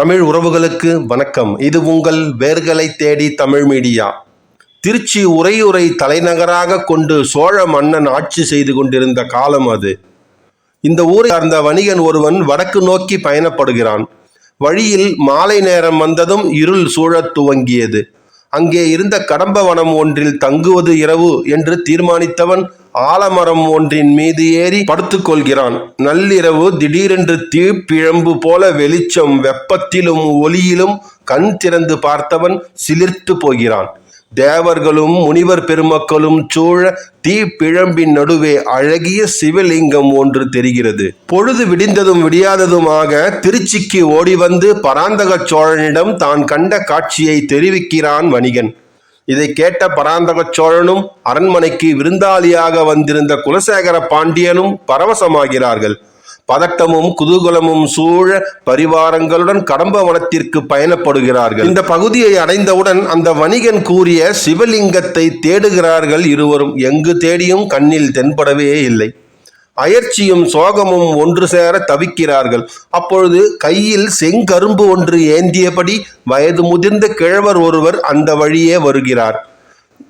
தமிழ் உறவுகளுக்கு வணக்கம். இது உங்கள் வேர்களை தேடி தமிழ் மீடியா. திருச்சி உரையுரை தலைநகராக கொண்டு சோழ மன்னன் ஆட்சி செய்து கொண்டிருந்த காலம் அது. இந்த ஊரை சார்ந்த வணிகன் ஒருவன் வடக்கு நோக்கி பயணப்படுகிறான். வழியில் மாலை நேரம் வந்ததும் இருள் சூழத் துவங்கியது. அங்கே இருந்த கடம்பவனம் ஒன்றில் தங்குவது இரவு என்று தீர்மானித்தவன் ஆலமரம் ஒன்றின் மீது ஏறி படுத்துக்கொள்கிறான். நள்ளிரவு திடீரென்று தீப்பிழம்பு போல வெளிச்சம் வெப்பத்திலும் ஒளியிலும் கண் திறந்து பார்த்தவன் சிலிர்த்து போகிறான். தேவர்களும் முனிவர் பெருமக்களும் சூழ தீப்பிழம்பின் நடுவே அழகிய சிவலிங்கம் ஒன்று தெரிகிறது. பொழுது விடிந்ததும் விடியாததுமாக திருச்சிக்கு ஓடி வந்து பராந்தக சோழனிடம் தான் கண்ட காட்சியை தெரிவிக்கிறான் வணிகன். இதை கேட்ட பராந்தக சோழனும் அரண்மனைக்கு விருந்தாளியாக வந்திருந்த குலசேகர பாண்டியனும் பரவசமாகிறார்கள். பதட்டமும் குதூகலமும் சூழ பரிவாரங்களுடன் கடம்ப வனத்திற்கு பயணப்படுகிறார்கள். இந்த பகுதியை அடைந்தவுடன் அந்த வணிகன் கூறிய சிவலிங்கத்தை தேடுகிறார்கள் இருவரும். எங்கு தேடியும் கண்ணில் தென்படவே இல்லை. அயர்ச்சியும் சோகமும் ஒன்று சேர தவிக்கிறார்கள். அப்பொழுது கையில் செங்கரும்பு ஒன்று ஏந்தியபடி வயது முதிர்ந்த கிழவர் ஒருவர் அந்த வழியே வருகிறார்.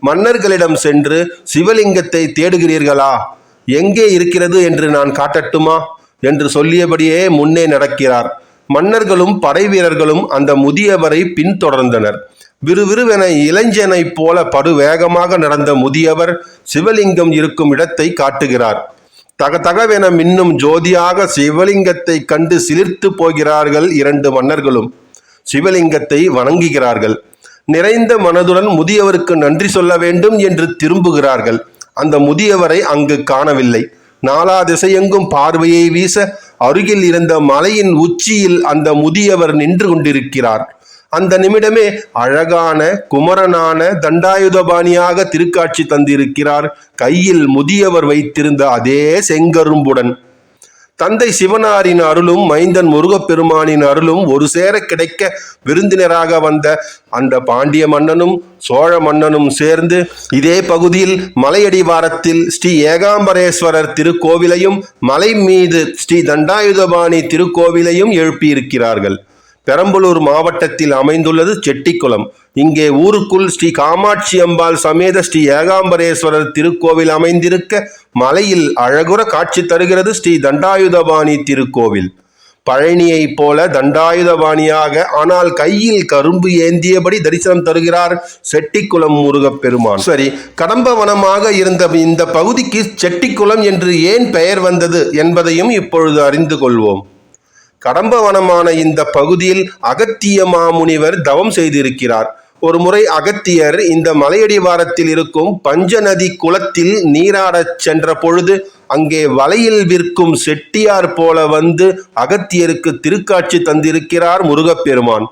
மன்னர்களிடம் சென்று சிவலிங்கத்தை தேடுகிறீர்களா? எங்கே இருக்கிறது என்று நான் காட்டட்டுமா? என்று சொல்லியபடியே முன்னே நடக்கிறார். மன்னர்களும் படை வீரர்களும் அந்த முதியவரை பின்தொடர்ந்தனர். விறுவிறுவென இளைஞனைப் போல படுவேகமாக நடந்த முதியவர் சிவலிங்கம் இருக்கும் இடத்தை காட்டுகிறார். தகதகவென மின்னும் ஜோதியாக சிவலிங்கத்தை கண்டு சிலிர்த்து போகிறார்கள் இரண்டு மன்னர்களும். சிவலிங்கத்தை வணங்குகிறார்கள். நிறைந்த மனதுடன் முதியவருக்கு நன்றி சொல்ல வேண்டும் என்று திரும்புகிறார்கள். அந்த முதியவரை அங்கு காணவில்லை. நாலா திசையெங்கும் பார்வையை வீச அருகில் இருந்த மலையின் உச்சியில் அந்த முதியவர் நின்று கொண்டிருக்கிறார். அந்த நிமிடமே அழகான குமரனான தண்டாயுதபாணியாக திருக்காட்சி தந்திருக்கிறார். கையில் முதியவர் வைத்திருந்த அதே செங்கரும்புடன். தந்தை சிவனாரின் அருளும் மைந்தன் முருகப்பெருமானின் அருளும் ஒரு சேர கிடைக்க விருந்தினராக வந்த அந்த பாண்டிய மன்னனும் சோழ மன்னனும் சேர்ந்து இதே பகுதியில் மலையடிவாரத்தில் ஸ்ரீ ஏகாம்பரேஸ்வரர் திருக்கோவிலையும் மலை மீது ஸ்ரீ தண்டாயுதபாணி திருக்கோவிலையும் எழுப்பியிருக்கிறார்கள். பெரம்பலூர் மாவட்டத்தில் அமைந்துள்ளது செட்டிக்குளம். இங்கே ஊருக்குள் ஸ்ரீ காமாட்சி அம்பாள் சமேத ஸ்ரீ ஏகாம்பரேஸ்வரர் திருக்கோவில் அமைந்திருக்க மலையில் அழகுற காட்சி தருகிறது ஸ்ரீ தண்டாயுதபாணி திருக்கோவில். பழனியைப் போல தண்டாயுதபாணியாக ஆனால் கையில் கரும்பு ஏந்தியபடி தரிசனம் தருகிறார் செட்டிக்குளம் முருகப்பெருமான். சரி கடம்ப வனமாக இருந்த இந்த பகுதிக்கு செட்டிக்குளம் என்று ஏன் பெயர் வந்தது என்பதையும் இப்பொழுது அறிந்து கொள்வோம். கடம்பவனமான இந்த பகுதியில் அகத்திய மாமுனிவர் தவம் செய்திருக்கிறார். ஒரு முறை அகத்தியர் இந்த மலையடிவாரத்தில் இருக்கும் பஞ்சநதி குளத்தில் நீராடச் சென்ற பொழுது அங்கே வலையில் விற்கும் செட்டியார் போல வந்து அகத்தியருக்கு திருக்காட்சி தந்திருக்கிறார் முருகப்பெருமான்.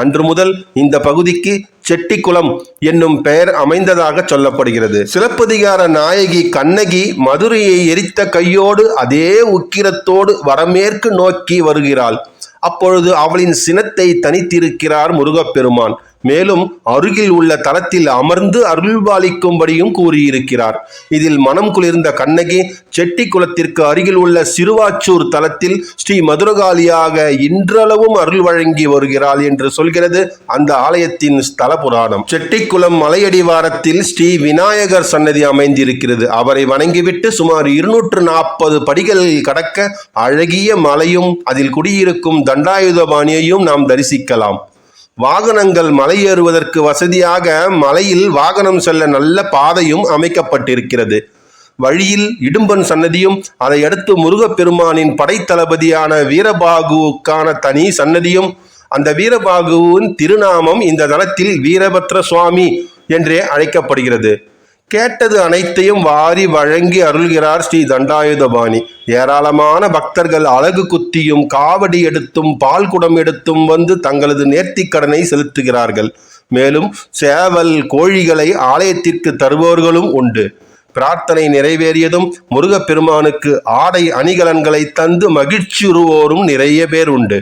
அன்று முதல் இந்த பகுதிக்கு செட்டிக்குளம் என்னும் பெயர் அமைந்ததாக சொல்லப்படுகிறது. சிலப்பதிகார நாயகி கண்ணகி மதுரையை எரித்த கையோடு அதே உக்கிரத்தோடு வரமேற்கு நோக்கி வருகிறாள். அப்பொழுது அவளின் சினத்தை தனித்திருக்கிறார் முருகப்பெருமான். மேலும் அருகில் உள்ள தலத்தில் அமர்ந்து அருள்பாலிக்கும்படியும் கூறியிருக்கிறார். இதில் மனம் குளிர்ந்த கண்ணகி செட்டி குளத்திற்கு அருகில் உள்ள சிறுவாச்சூர் தலத்தில் ஸ்ரீ மதுரகாளியாக இன்றளவும் அருள் வழங்கி வருகிறாள் என்று சொல்கிறது அந்த ஆலயத்தின் ஸ்தல புராணம். செட்டிக்குளம் மலையடிவாரத்தில் ஸ்ரீ விநாயகர் சன்னதி அமைந்திருக்கிறது. அவரை வணங்கிவிட்டு சுமார் இருநூற்று நாற்பது படிகள் கடக்க அழகிய மலையும் அதில் குடியிருக்கும் தண்டாயுதபாணியையும் நாம் தரிசிக்கலாம். வாகனங்கள் மலையேறுவதற்கு வசதியாக மலையில் வாகனம் செல்ல நல்ல பாதையும் அமைக்கப்பட்டிருக்கிறது. வழியில் இடும்பன் சன்னதியும் அதையடுத்து முருகப்பெருமானின் படைத்தளபதியான வீரபாகுவுக்கான தனி சன்னதியும் அந்த வீரபாகுவின் திருநாமம் இந்த தலத்தில் வீரபத்ர சுவாமி என்றே அழைக்கப்படுகிறது. கேட்டது அனைத்தையும் வாரி வழங்கி அருள்கிறார் ஸ்ரீ தண்டாயுதபாணி. ஏராளமான பக்தர்கள் அழகு குத்தியும் காவடி எடுத்தும் பால் குடம் எடுத்தும் வந்து தங்களது நேர்த்திக் கடனை செலுத்துகிறார்கள். மேலும் சேவல் கோழிகளை ஆலயத்திற்கு தருபவர்களும் உண்டு. பிரார்த்தனை நிறைவேறியதும் முருகப்பெருமானுக்கு ஆடை அணிகலன்களை தந்து மகிழ்ச்சியுறுவோரும் நிறைய பேர் உண்டு.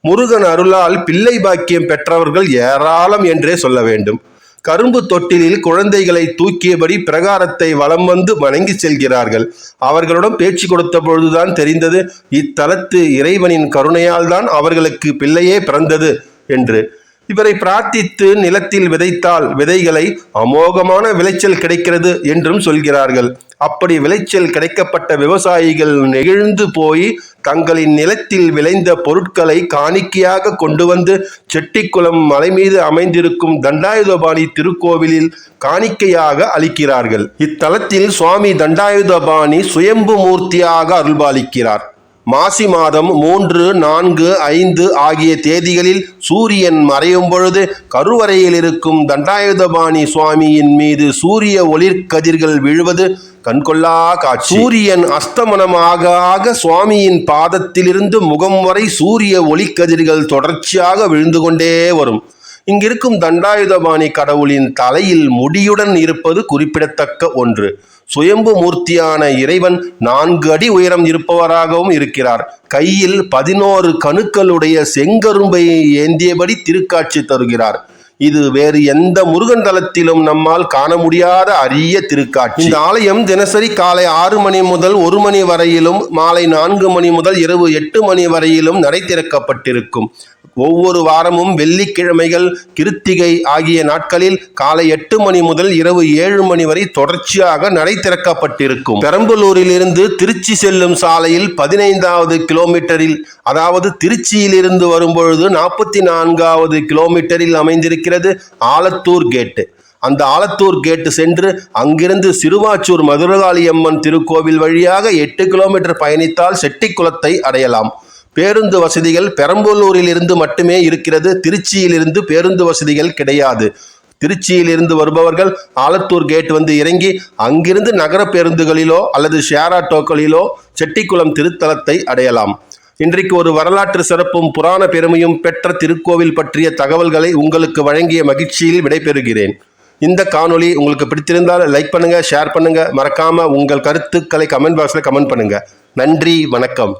முருகன் அருளால் பிள்ளை பாக்கியம் பெற்றவர்கள் ஏராளம் என்றே சொல்ல வேண்டும். கரும்பு தொட்டிலில் குழந்தைகளை தூக்கியபடி பிரகாரத்தை வலம் வந்து வணங்கி செல்கிறார்கள். அவர்களுடன் பேச்சு கொடுத்த பொழுதுதான் தெரிந்தது இத்தலத்து இறைவனின் கருணையால் தான் அவர்களுக்கு பிள்ளையே பிறந்தது என்று. இவரை பிரார்த்தித்து நிலத்தில் விதைத்தால் விதைகளை அமோகமான விளைச்சல் கிடைக்கிறது என்றும் சொல்கிறார்கள். அப்படி விளைச்சல் கிடைக்கப்பட்ட விவசாயிகள் நெகிழ்ந்து போய் தங்களின் நிலத்தில் விளைந்த பொருட்களை காணிக்கையாக கொண்டு வந்து செட்டிக்குளம் மலை மீது அமைந்திருக்கும் தண்டாயுதபாணி திருக்கோவிலில் காணிக்கையாக அளிக்கிறார்கள். இத்தலத்தில் சுவாமி தண்டாயுதபாணி சுயம்பு மூர்த்தியாக அருள்பாலிக்கிறார். மாசி மாதம் மூன்று நான்கு ஐந்து ஆகிய தேதிகளில் சூரியன் மறையும் பொழுது கருவறையில் இருக்கும் தண்டாயுதபாணி சுவாமியின் மீது சூரிய ஒளிர்கதிர்கள் விழுவது கண்கொள்ளா காட்சி. சூரியன் அஸ்தமனமாக ஆக சுவாமியின் பாதத்திலிருந்து முகம் வரை சூரிய ஒளிக்கதிர்கள் தொடர்ச்சியாக விழுந்து கொண்டே வரும். இங்கிருக்கும் தண்டாயுதபாணி கடவுளின் தலையில் முடியுடன் இருப்பது குறிப்பிடத்தக்க ஒன்று. சுயம்பு மூர்த்தியான இறைவன் நான்கு அடி உயரம் இருப்பவராகவும் இருக்கிறார். கையில் பதினோரு கணுக்களுடைய செங்கரும்பை ஏந்தியபடி திருக்காட்சி தருகிறார். இது வேறு எந்த முருகன் தலத்திலும் நம்மால் காண முடியாத அரிய திருக்காட்சி. இந்த ஆலயம் தினசரி காலை ஆறு மணி முதல் ஒரு மணி வரையிலும் மாலை நான்கு மணி முதல் இரவு எட்டு மணி வரையிலும் நடை திறக்கப்பட்டிருக்கும். ஒவ்வொரு வாரமும் வெள்ளிக்கிழமைகள் கிருத்திகை ஆகிய நாட்களில் காலை எட்டு மணி முதல் இரவு ஏழு மணி வரை தொடர்ச்சியாக நடை திறக்கப்பட்டிருக்கும். பெரம்பலூரிலிருந்து திருச்சி செல்லும் சாலையில் பதினைந்தாவது கிலோமீட்டரில் அதாவது திருச்சியிலிருந்து வரும்பொழுது நாற்பத்தி நான்காவது கிலோமீட்டரில் இருக்கிறது ஆலத்தூர் கேட்டு. அந்த ஆலத்தூர் கேட்டு சென்று அங்கிருந்து சிறுவாச்சூர் மதுரகாளி அம்மன் திருக்கோவில் வழியாக எட்டு கிலோமீட்டர் பயணித்தால் செட்டிக்குளத்தை அடையலாம். பேருந்து வசதிகள் பெரம்பலூரில் இருந்து மட்டுமே இருக்கிறது. திருச்சியிலிருந்து பேருந்து வசதிகள் கிடையாது. திருச்சியிலிருந்து வருபவர்கள் ஆலத்தூர் கேட் வந்து இறங்கி அங்கிருந்து நகர பேருந்துகளிலோ அல்லது ஷேர் ஆட்டோக்களிலோ செட்டிக்குளம் திருத்தலத்தை அடையலாம். இன்றைக்கு ஒரு வரலாற்று சிறப்பும் புராண பெருமையும் பெற்ற திருக்கோவில் பற்றிய தகவல்களை உங்களுக்கு வழங்கிய மகிழ்ச்சியில் விடைபெறுகிறேன். இந்த காணொளி உங்களுக்கு பிடித்திருந்தால் லைக் பண்ணுங்கள் ஷேர் பண்ணுங்கள் மறக்காமல் உங்கள் கருத்துக்களை கமெண்ட் பாக்ஸில் கமெண்ட் பண்ணுங்கள் நன்றி வணக்கம்.